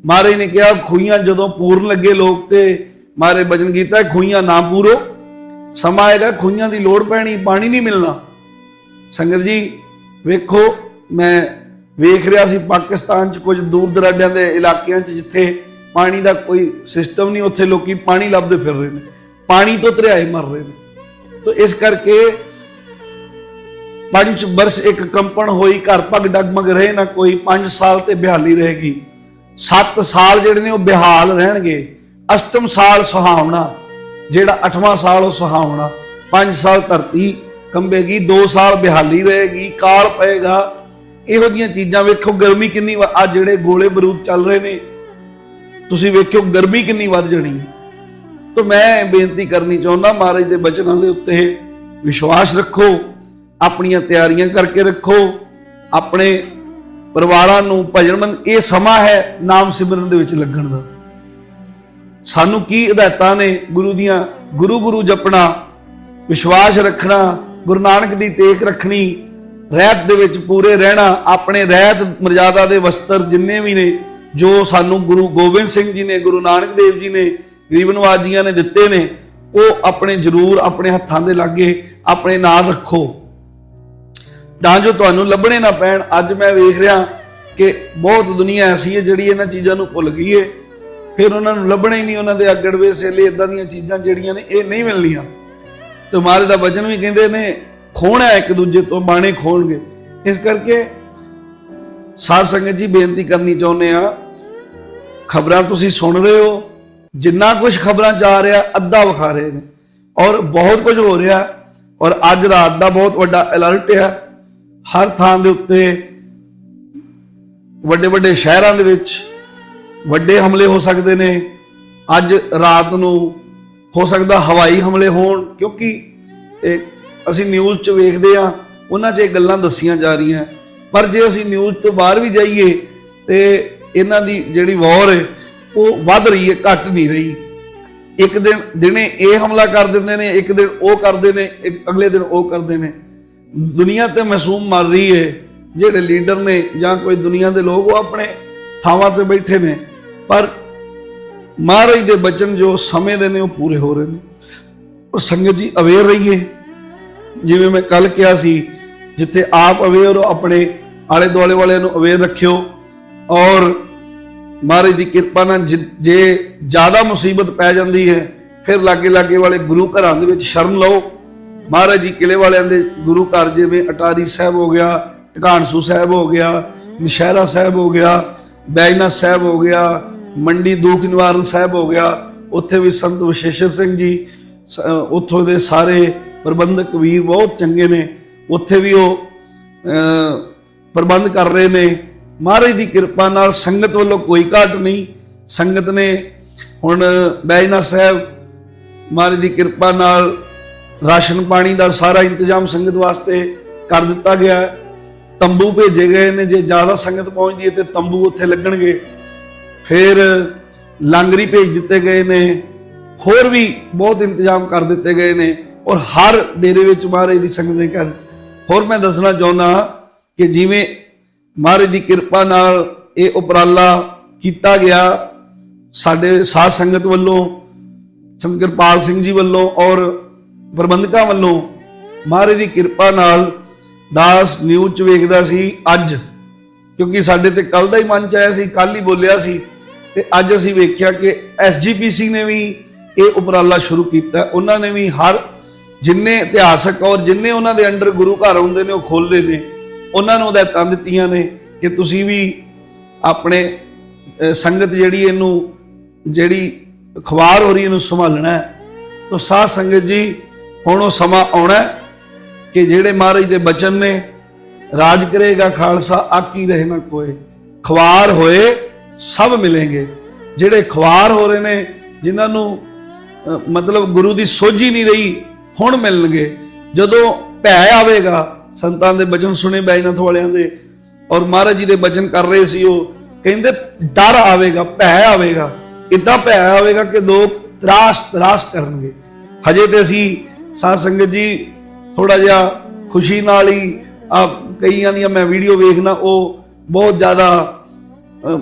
[SPEAKER 1] ਮਹਾਰਾਜ ਨੇ ਕਿਹਾ ਖੂਈਆਂ ਜਦੋਂ ਪੂਰਨ ਲੱਗੇ ਲੋਕ ਤੇ ਮਹਾਰਾਜ ਬਚਨ ਕੀਤਾ ਖੂਈਆਂ ਨਾ ਪੂਰੋ। ਸਮਾਂ ਆਏਗਾ ਖੂਹੀਆਂ ਦੀ ਲੋੜ ਪੈਣੀ, ਪਾਣੀ ਨਹੀਂ ਮਿਲਣਾ। ਸੰਗਤ ਜੀ, ਵੇਖੋ, ਮੈਂ ਵੇਖ ਰਿਹਾ ਸੀ ਪਾਕਿਸਤਾਨ 'ਚ ਕੁਝ ਦੂਰ ਦਰਾਡਿਆਂ ਦੇ ਇਲਾਕਿਆਂ 'ਚ ਜਿੱਥੇ ਪਾਣੀ ਦਾ ਕੋਈ ਸਿਸਟਮ ਨਹੀਂ, ਉੱਥੇ ਲੋਕੀ ਪਾਣੀ ਲੱਭਦੇ ਫਿਰ ਰਹੇ ਨੇ। ਪਾਣੀ ਤੋਂ ਤਰਿਆਏ ਮਰ ਰਹੇ ਨੇ। ਤਾਂ ਇਸ ਕਰਕੇ ਪੰਜ ਵਰਸ਼ ਇੱਕ ਕੰਪਨ ਹੋਈ, ਘਰ ਪਗ ਡਗਮਗ ਰਹੇ ਨਾ ਕੋਈ 5 ਸਾਲ ਤੇ ਬਿਹਾਲੀ ਰਹੇਗੀ। 7 ਸਾਲ ਜਿਹੜੇ ਨੇ ਉਹ ਬਿਹਾਲ ਰਹਿਣਗੇ। ਅਸ਼ਟਮ ਸਾਲ ਸੁਹਾਵਣਾ। ਜਿਹੜਾ 8ਵਾਂ ਸਾਲ ਉਹ ਸੁਹਾਵਣਾ 5 ਸਾਲ ਧਰਤੀ ਕੰਬੇਗੀ 2 ਸਾਲ ਬਿਹਾਲੀ ਰਹੇਗੀ, ਕਾਲ ਪਏਗਾ। ਇਹੋ ਜੀਆਂ ਚੀਜ਼ਾਂ ਵੇਖੋ, ਗਰਮੀ ਕਿੰਨੀ ਆ ਜਿਹੜੇ ਗੋਲੇ ਬਰੂਦ ਚੱਲ ਰਹੇ ਨੇ, ਤੁਸੀਂ ਵੇਖਿਓ ਗਰਮੀ ਕਿੰਨੀ ਵੱਧ ਜਾਣੀ ਤਾਂ ਮੈਂ ਬੇਨਤੀ ਕਰਨੀ ਚਾਹੁੰਦਾ, ਮਹਾਰਾਜ ਦੇ ਬਚਨਾਂ ਦੇ ਉੱਤੇ ਵਿਸ਼ਵਾਸ ਰੱਖੋ, ਆਪਣੀਆਂ ਤਿਆਰੀਆਂ ਕਰਕੇ ਰੱਖੋ, ਆਪਣੇ ਪਰਿਵਾਰਾਂ ਨੂੰ ਭਜਨਮੰਦ ਇਹ ਸਮਾਂ ਹੈ ਨਾਮ ਸਿਮਰਨ ਦੇ ਵਿੱਚ ਲੱਗਣ ਦਾ। ਸਾਨੂੰ ਕੀ ਹਦਾਇਤਾਂ ਨੇ ਗੁਰੂ ਦੀਆਂ? ਗੁਰੂ ਗੁਰੂ ਜਪਣਾ, ਵਿਸ਼ਵਾਸ ਰੱਖਣਾ, ਗੁਰੂ ਨਾਨਕ ਦੀ ਟੇਕ ਰੱਖਣੀ, ਰਹਿਤ ਦੇ ਵਿੱਚ ਪੂਰੇ ਰਹਿਣਾ, ਆਪਣੇ ਰਹਿਤ ਮਰਜ਼ਾਦਾ ਦੇ ਵਸਤਰ ਜਿੰਨੇ ਵੀ ਨੇ, ਜੋ ਸਾਨੂੰ ਗੁਰੂ ਗੋਬਿੰਦ ਸਿੰਘ ਜੀ ਨੇ, ਗੁਰੂ ਨਾਨਕ ਦੇਵ ਜੀ ਨੇ, ਗਰੀਬ ਨਵਾਜ ਨੇ ਦਿੱਤੇ ਨੇ, ਉਹ ਆਪਣੇ ਜ਼ਰੂਰ ਆਪਣੇ ਹੱਥਾਂ ਦੇ ਲਾਗੇ ਆਪਣੇ ਨਾਲ ਰੱਖੋ। ਤਾਂ ਜੋ ਤੁਹਾਨੂੰ ਲੱਭਣੇ ਨਾ ਪੈਣ, ਅੱਜ ਮੈਂ ਵੇਖ ਰਿਹਾ ਕਿ ਬਹੁਤ ਦੁਨੀਆ ਐਸੀ ਹੈ ਜਿਹੜੀ ਇਹਨਾਂ ਚੀਜ਼ਾਂ ਨੂੰ ਭੁੱਲ ਗਈ ਹੈ ਫਿਰ ਉਹਨਾਂ ਨੂੰ ਲੱਭਣਾ ਹੀ ਨਹੀਂ ਉਹਨਾਂ ਦੇ ਅਗੜਵੇ ਸੇਲੇ ਇਦਾਂ ਦੀਆਂ ਚੀਜ਼ਾਂ ਜਿਹੜੀਆਂ ਨੇ, ਇਹ ਨਹੀਂ ਮਿਲਣੀਆਂ। ਤੇ ਮਾਰੇ ਦਾ ਵਚਨ ਵੀ ਕਹਿੰਦੇ ਨੇ ਖੋਣਾ ਇੱਕ ਦੂਜੇ ਤੋਂ, ਬਾਣੇ ਖੋਣਗੇ ਇਸ ਕਰਕੇ ਸਾਧ ਸੰਗਤ ਜੀ, ਬੇਨਤੀ ਕਰਨੀ ਚਾਹੁੰਦੇ ਆ ਖਬਰਾਂ ਤੁਸੀਂ ਸੁਣ ਰਹੇ ਹੋ, ਜਿੰਨਾ ਕੁਝ ਖਬਰਾਂ ਚ ਆ ਰਿਹਾ, ਅੱਧਾ ਵਿਖਾ ਰਹੇ ਨੇ। ਔਰ ਬਹੁਤ ਕੁਝ ਹੋ ਰਿਹਾ, ਔਰ ਅੱਜ ਰਾਤ ਦਾ ਬਹੁਤ ਵੱਡਾ ਅਲਰਟ ਹੈ। ਹਰ ਥਾਂ ਦੇ ਉੱਤੇ ਵੱਡੇ ਵੱਡੇ ਸ਼ਹਿਰਾਂ ਦੇ ਵਿੱਚ ਵੱਡੇ ਹਮਲੇ ਹੋ ਸਕਦੇ ਨੇ। ਅੱਜ ਰਾਤ ਨੂੰ ਹੋ ਸਕਦਾ ਹਵਾਈ ਹਮਲੇ ਹੋਣ, ਕਿਉਂਕਿ ਇਹ ਅਸੀਂ ਨਿਊਜ਼ 'ਚ ਵੇਖਦੇ ਆ ਉਹਨਾਂ 'ਚ ਇਹ ਗੱਲਾਂ ਦੱਸੀਆਂ ਜਾ ਰਹੀਆਂ। ਪਰ ਜੇ ਅਸੀਂ ਨਿਊਜ਼ ਤੋਂ ਬਾਹਰ ਵੀ ਜਾਈਏ, ਤੇ ਇਹਨਾਂ ਦੀ ਜਿਹੜੀ ਵਾਰ ਹੈ, ਉਹ ਵੱਧ ਰਹੀ ਹੈ, ਘਟ ਨਹੀਂ ਰਹੀ। ਇੱਕ ਦਿਨ, ਦਿਨੇ ਇਹ ਹਮਲਾ ਕਰ ਦਿੰਦੇ ਨੇ, ਇੱਕ ਦਿਨ ਉਹ ਕਰਦੇ ਨੇ, ਇੱਕ ਅਗਲੇ ਦਿਨ ਉਹ ਕਰਦੇ ਨੇ। ਦੁਨੀਆ ਤੇ ਮਸੂਮ ਮਰ ਰਹੀ ਹੈ, ਜਿਹੜੇ ਲੀਡਰ ਨੇ ਜਾਂ ਕੋਈ ਦੁਨੀਆ ਦੇ ਲੋਕ, ਉਹ ਆਪਣੇ ਥਾਵਾਂ ਤੇ ਬੈਠੇ ਨੇ। ਪਰ ਮਹਾਰਾਜ ਦੇ ਬਚਨ ਜੋ ਸਮੇਂ ਦੇ ਨੇ ਉਹ ਪੂਰੇ ਹੋ ਰਹੇ ਨੇ। ਔਰ ਸੰਗਤ ਜੀ ਅਵੇਅਰ ਰਹੀਏ। ਜਿਵੇਂ ਮੈਂ ਕੱਲ ਕਿਹਾ ਸੀ, ਜਿੱਥੇ ਆਪ ਅਵੇਅਰ ਹੋ, ਆਪਣੇ ਆਲੇ ਦੁਆਲੇ ਵਾਲਿਆਂ ਨੂੰ ਅਵੇਅਰ ਰੱਖਿਓ। ਔਰ ਮਹਾਰਾਜ ਦੀ ਕਿਰਪਾ ਨਾਲ ਜੇ ਜ਼ਿਆਦਾ ਮੁਸੀਬਤ ਪੈ ਜਾਂਦੀ ਹੈ, ਫਿਰ ਲਾਗੇ ਲਾਗੇ ਵਾਲੇ ਗੁਰੂ ਘਰਾਂ ਦੇ ਵਿੱਚ ਸ਼ਰਨ ਲਓ। ਮਹਾਰਾਜ ਜੀ ਕਿਲੇ ਵਾਲਿਆਂ ਦੇ ਗੁਰੂ ਘਰ ਜਿਵੇਂ ਅਟਾਰੀ ਸਾਹਿਬ ਹੋ ਗਿਆ ਟਿਕਾਣਸੂ ਸਾਹਿਬ ਹੋ ਗਿਆ ਨਸ਼ਹਿਰਾ ਸਾਹਿਬ ਹੋ ਗਿਆ, ਬੈਜਨਾਥ ਸਾਹਿਬ ਹੋ ਗਿਆ ਮੰਡੀ ਦੁੱਖ ਨਿਵਾਰਨ ਸਾਹਿਬ ਹੋ ਗਿਆ, ਉੱਥੇ ਵੀ ਸੰਤ ਵਿਸ਼ੇਸ਼ਰ ਸਿੰਘ ਜੀ ਉੱਥੋਂ ਦੇ ਸਾਰੇ ਪ੍ਰਬੰਧਕ ਵੀਰ ਬਹੁਤ ਚੰਗੇ ਨੇ, ਉੱਥੇ ਵੀ ਉਹ ਪ੍ਰਬੰਧ ਕਰ ਰਹੇ ਨੇ। ਮਹਾਰਾਜ ਦੀ ਕਿਰਪਾ ਨਾਲ ਸੰਗਤ ਵੱਲੋਂ ਕੋਈ ਘਾਟ ਨਹੀਂ, ਸੰਗਤ ਨੇ ਹੁਣ ਬੈਜਨਾ ਸਾਹਿਬ ਮਹਾਰਾਜ ਦੀ ਕਿਰਪਾ ਨਾਲ ਰਾਸ਼ਨ ਪਾਣੀ ਦਾ ਸਾਰਾ ਇੰਤਜ਼ਾਮ ਸੰਗਤ ਵਾਸਤੇ ਕਰ ਦਿੱਤਾ ਗਿਆ। ਤੰਬੂ ਭੇਜੇ ਗਏ ਨੇ, ਜੇ ਜ਼ਿਆਦਾ ਸੰਗਤ ਪਹੁੰਚਦੀ ਹੈ ਤੇ ਤੰਬੂ ਉੱਥੇ ਲੱਗਣਗੇ। ਫਿਰ ਲਾਂਗਰੀ ਭੇਜ ਦਿੱਤੇ ਗਏ ਨੇ, ਹੋਰ ਵੀ ਬਹੁਤ ਇੰਤਜ਼ਾਮ ਕਰ ਦਿੱਤੇ ਗਏ ਨੇ ਔਰ ਹਰ ਡੇਰੇ ਵਿੱਚ ਮਹਾਰਾਜ ਦੀ ਸੰਗਤ ਨੇ ਕਰ ਹੋਰ ਮੈਂ ਦੱਸਣਾ ਚਾਹੁੰਦਾ ਕਿ ਜਿਵੇਂ ਮਹਾਰਾਜ ਦੀ ਕਿਰਪਾ ਨਾਲ ਇਹ ਉਪਰਾਲਾ ਕੀਤਾ ਗਿਆ ਸਾਡੇ ਸਾਧ ਸੰਗਤ ਵੱਲੋਂ ਸੰਤ ਸਿੰਘ ਜੀ ਵੱਲੋਂ ਔਰ ਪ੍ਰਬੰਧਕਾਂ ਵੱਲੋਂ, ਮਹਾਰਾਜ ਦੀ ਕਿਰਪਾ ਨਾਲ ਦਾਸ ਨਿਊਜ਼ ਚ ਵੇਖਦਾ ਸੀ ਅੱਜ, ਕਿਉਂਕਿ ਸਾਡੇ ਤੇ ਕੱਲ ਦਾ ਹੀ ਮਨ ਚ ਆਇਆ ਸੀ ਕੱਲ ਹੀ ਬੋਲਿਆ ਸੀ। ਤੇ ਅੱਜ ਅਸੀਂ ਵੇਖਿਆ ਕਿ ਐਸਜੀਪੀਸੀ ਨੇ ਵੀ ਇਹ ਉਪਰਾਲਾ ਸ਼ੁਰੂ ਕੀਤਾ। ਉਹਨਾਂ ਨੇ ਵੀ ਹਰ ਜਿੰਨੇ ਇਤਿਹਾਸਕ ਔਰ ਜਿੰਨੇ ਉਹਨਾਂ ਦੇ ਅੰਡਰ ਗੁਰੂ ਘਰ ਹੁੰਦੇ ਨੇ, ਉਹ ਖੋਲਦੇ ਨੇ। ਉਹਨਾਂ ਨੂੰ ਹਦਾਇਤਾਂ ਦਿੱਤੀਆਂ ਨੇ ਕਿ ਤੁਸੀਂ ਵੀ ਆਪਣੇ ਸੰਗਤ ਜਿਹੜੀ ਇਹਨੂੰ, ਜਿਹੜੀ ਖਵਾਰ ਹੋ ਰਹੀ ਇਹਨੂੰ ਸੰਭਾਲਣਾ ਹੈ। ਤਾਂ ਸਾਧ ਸੰਗਤ ਜੀ, ਹੁਣ ਉਹ ਸਮਾਂ ਆਉਣਾ ਕਿ ਜਿਹੜੇ ਮਹਾਰਾਜ ਦੇ ਬਚਨ ਨੇ, ਰਾਜ ਕਰੇਗਾ ਖਾਲਸਾ, ਆਕੀ ਰਹੇ ਨਾ ਕੋਏ। ਖਵਾਰ ਹੋਏ ਸਭ ਮਿਲेंगे ਜਿਹੜੇ ਖਵਾਰ ਹੋ ਰਹੇ ਨੇ ਜਿਨ੍ਹਾਂ ਨੂੰ ਮਤਲਬ ਗੁਰੂ ਦੀ ਸੋਝੀ ਨਹੀਂ ਰਹੀ ਹੁਣ ਮਿਲਣਗੇ। ਜਦੋਂ ਭੈ ਆਵੇਗਾ ਸੰਤਾਂ ਦੇ ਬਚਨ ਸੁਣੇ ਬੈਜਨਾਥ ਵਾਲਿਆਂ ਦੇ ਔਰ ਮਹਾਰਾਜ ਜੀ ਦੇ ਬਚਨ ਕਰ ਰਹੇ ਸੀ ਉਹ ਕਹਿੰਦੇ ਡਰ ਆਵੇਗਾ ਭੈ ਆਵੇਗਾ। ਇਦਾਂ ਭੈ ਆਵੇਗਾ ਕਿ ਲੋਕ ਤਰਾਸ਼ ਤਰਾਸ਼ ਕਰਨਗੇ। ਹਜੇ ਤੇ ਅਸੀਂ ਸਾਧ ਸੰਗਤ ਜੀ ਥੋੜਾ ਜਿਹਾ ਖੁਸ਼ੀ ਨਾਲ ਹੀ ਆ ਕਈਆਂ ਦੀਆਂ ਮੈਂ ਵੀਡੀਓ ਵੇਖਣਾ ਉਹ ਬਹੁਤ ਜ਼ਿਆਦਾ ਅਹ,